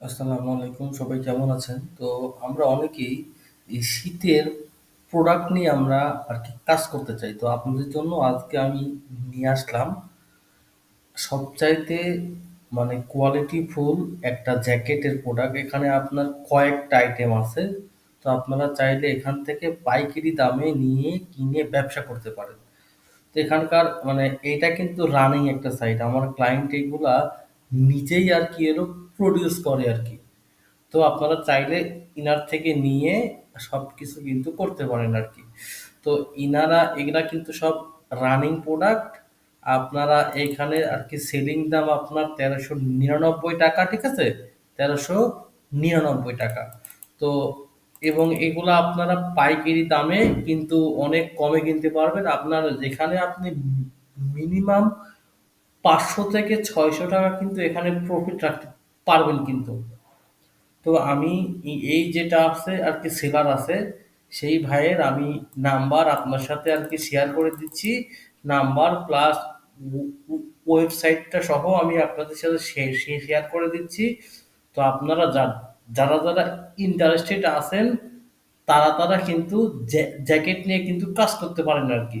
আসসালামু আলাইকুম, সবাই কেমন আছেন? তো আমরা অনেকেই এই শীতের প্রোডাক্ট নিয়ে আমরা আর কি কাজ করতে চাই। তো আপনাদের জন্য আজকে আমি নিয়ে আসলাম সবচাইতে মানে কোয়ালিটি ফুল একটা জ্যাকেটের প্রোডাক্ট। এখানে আপনার কয়েকটা আইটেম আছে। তো আপনারা চাইলে এখান থেকে পাইকারি দামে নিয়ে কিনে ব্যবসা করতে পারেন। তো এখানকার মানে এইটা কিন্তু রানিং একটা সাইট। আমার ক্লায়েন্ট এগুলা নিজেই আর কি এরো প্রডিউস করে আর কি। তো আপনারা চাইলে ইনার থেকে নিয়ে সবকিছু কিন্তু করতে পারেন আর কি। তো ইনারা, এগুলা কিন্তু সব রানিং প্রোডাক্ট। আপনারা এইখানে আর কি সেলিং দাম আপনার তেরোশো নিরানব্বই টাকা, ঠিক আছে? তেরোশো নিরানব্বই টাকা। তো এবং এগুলা আপনারা পাইকারি দামে কিন্তু অনেক কমে কিনতে পারবেন। আপনার যেখানে আপনি মিনিমাম পাঁচশো থেকে ছয়শো টাকা কিন্তু এখানে প্রফিট রাখতে পারবেন কিন্তু। তো আমি এই যেটা আছে আর কি সেলার আছে, সেই ভাইয়ের আমি নাম্বার আপনার সাথে আর কি শেয়ার করে দিচ্ছি। নাম্বার প্লাস ওয়েবসাইটটা সহ আমি আপনাদের সাথে শেয়ার করে দিচ্ছি। তো আপনারা যারা যারা ইন্টারেস্টেড আছেন, তারা তারা কিন্তু জ্যাকেট নিয়ে কিন্তু কাজ করতে পারেন আর কি।